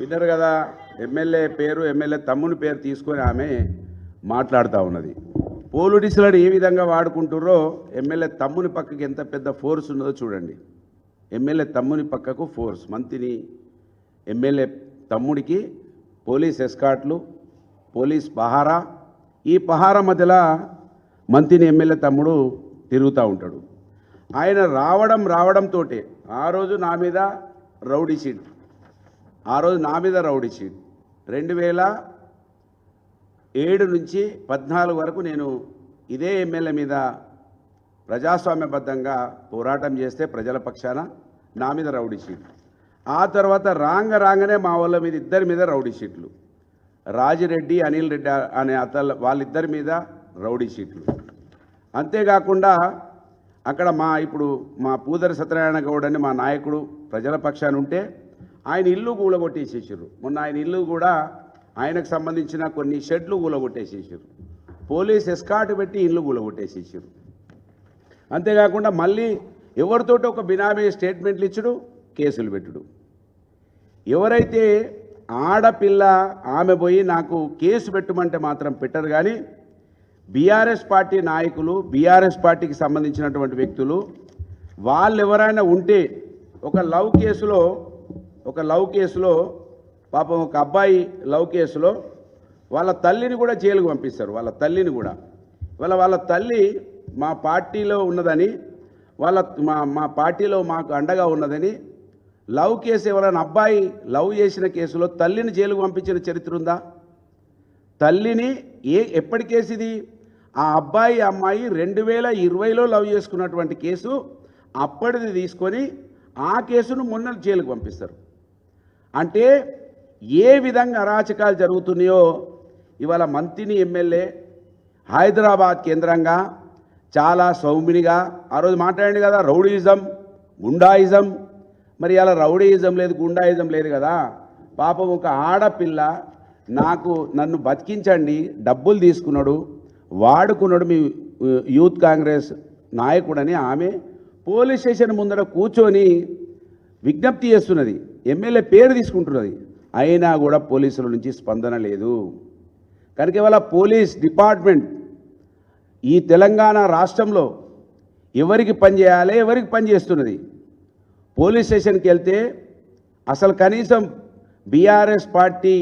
విన్నారు కదా ఎమ్మెల్యే పేరు ఎమ్మెల్యే తమ్ముని పేరు తీసుకొని ఆమె మాట్లాడుతూ ఉన్నది. పోలీసులను ఏ విధంగా వాడుకుంటుర్రో ఎమ్మెల్యే తమ్ముని పక్కకి ఎంత పెద్ద ఫోర్స్ ఉన్నదో చూడండి. ఎమ్మెల్యే తమ్ముని పక్కకు ఫోర్స్ మంత్రిని ఎమ్మెల్యే తమ్ముడికి పోలీస్ ఎస్కాట్లు పోలీస్ పహారా ఈ పహారా మధ్యలో మంత్రిని ఎమ్మెల్యే తమ్ముడు తిరుగుతూ ఉంటాడు. ఆయన రావడం రావడంతో ఆ రోజు నా మీద రౌడీ షీట్ ఆ రోజు నా మీద రౌడీ షీట్ రెండు వేల ఏడు నుంచి పద్నాలుగు వరకు నేను ఇదే ఎమ్మెల్యే మీద ప్రజాస్వామ్యబద్ధంగా పోరాటం చేస్తే ప్రజల పక్షాన నా మీద రౌడీ షీట్ ఆ తర్వాత రాంగ రాంగనే మా వాళ్ళ మీద ఇద్దరి మీద రౌడీ షీట్లు రాజిరెడ్డి అనిల్ రెడ్డి అనే అతల వాళ్ళిద్దరి మీద రౌడీ షీట్లు అంతేకాకుండా అక్కడ మా ఇప్పుడు మా పూదరి సత్యనారాయణ గౌడ్ అని మా నాయకుడు ప్రజల పక్షాన ఉంటే ఆయన ఇల్లు కూలగొట్టేసేసారు మొన్న ఆయన ఇల్లు కూడా ఆయనకు సంబంధించిన కొన్ని షెడ్లు కూలగొట్టేసేసారు పోలీస్ ఎస్కాట్ పెట్టి ఇల్లు కూలగొట్టేసేసారు అంతేకాకుండా మళ్ళీ ఎవరితోటి ఒక బినామీ స్టేట్మెంట్లు ఇచ్చుడు కేసులు పెట్టుడు. ఎవరైతే ఆడపిల్ల ఆమె పోయి నాకు కేసు పెట్టమంటే మాత్రం పెట్టరు కానీ బీఆర్ఎస్ పార్టీ నాయకులు బీఆర్ఎస్ పార్టీకి సంబంధించినటువంటి వ్యక్తులు వాళ్ళు ఎవరైనా ఉంటే ఒక లవ్ కేసులో ఒక లవ్ కేసులో పాపం ఒక అబ్బాయి లవ్ కేసులో వాళ్ళ తల్లిని కూడా జైలుకు పంపిస్తారు వాళ్ళ తల్లిని కూడా. వాళ్ళ వాళ్ళ తల్లి మా పార్టీలో ఉన్నదని వాళ్ళ మా మా పార్టీలో మాకు అండగా ఉన్నదని లవ్ కేసు ఎవరైనా అబ్బాయి లవ్ చేసిన కేసులో తల్లిని జైలుకు పంపించిన చరిత్ర ఉందా? తల్లిని ఏ ఎప్పటి కేసు ఇది? ఆ అబ్బాయి అమ్మాయి రెండు వేల ఇరవైలో లవ్ చేసుకున్నటువంటి కేసు అప్పటిది తీసుకొని ఆ కేసును మొన్న జైలుకు పంపిస్తారు. అంటే ఏ విధంగా అరాచకాలు జరుగుతున్నాయో ఇవాళ మంత్రిని ఎమ్మెల్యే హైదరాబాద్ కేంద్రంగా చాలా సౌమినిగా ఆ రోజు మాట్లాడండి కదా రౌడీయిజం గుండాయిజం. మరి అలా రౌడీయిజం లేదు గుండాయిజం లేదు కదా. పాపం ఒక ఆడపిల్ల నాకు నన్ను బతికించండి డబ్బులు తీసుకున్నాడు వాడుకున్నాడు మీ యూత్ కాంగ్రెస్ నాయకుడని ఆమె పోలీస్ స్టేషన్ ముందర కూర్చొని విజ్ఞప్తి చేస్తున్నది. ఎమ్మెల్యే పేరు తీసుకుంటున్నది. అయినా కూడా పోలీసుల నుంచి స్పందన లేదు. కనుక ఇవాళ పోలీస్ డిపార్ట్మెంట్ ఈ తెలంగాణ రాష్ట్రంలో ఎవరికి పనిచేయాలి ఎవరికి పని చేస్తున్నది? పోలీస్ స్టేషన్కి వెళ్తే అసలు కనీసం బీఆర్ఎస్ పార్టీ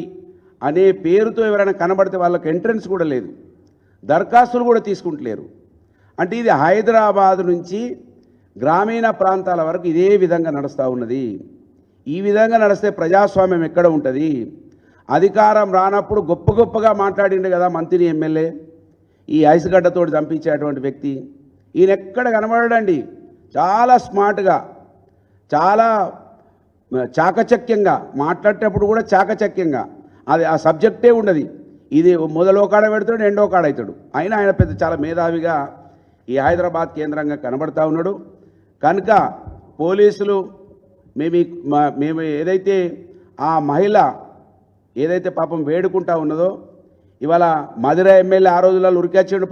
అనే పేరుతో ఎవరైనా కనబడితే వాళ్ళకి ఎంట్రన్స్ కూడా లేదు. దరఖాస్తులు కూడా తీసుకుంటలేరు. అంటే ఇది హైదరాబాద్ నుంచి గ్రామీణ ప్రాంతాల వరకు ఇదే విధంగా నడుస్తూ ఉన్నది. ఈ విధంగా నడిస్తే ప్రజాస్వామ్యం ఎక్కడ ఉంటుంది? అధికారం రానప్పుడు గొప్ప గొప్పగా మాట్లాడిండు కదా మంత్రి ఎమ్మెల్యే ఈ ఐసుగడ్డతోటి చంపించేటువంటి వ్యక్తి. ఈయన ఎక్కడ కనబడడండి? చాలా స్మార్ట్గా చాలా చాకచక్యంగా మాట్లాడేటప్పుడు కూడా చాకచక్యంగా. అది ఆ సబ్జెక్టే ఉండదు. ఇది మొదలో కాడ పెడతాడు రెండో కాడ అవుతాడు అయినా ఆయన పెద్ద చాలా మేధావిగా ఈ హైదరాబాద్ కేంద్రంగా కనబడతా ఉన్నాడు. కనుక పోలీసులు మేము మా- మేము ఏదైతే ఆ మహిళ ఏదైతే పాపం వేడుకుంటా ఉన్నదో ఇవాళ మధుర ఎమ్మెల్యే ఆ రోజులలో ఉరికొచ్చాడు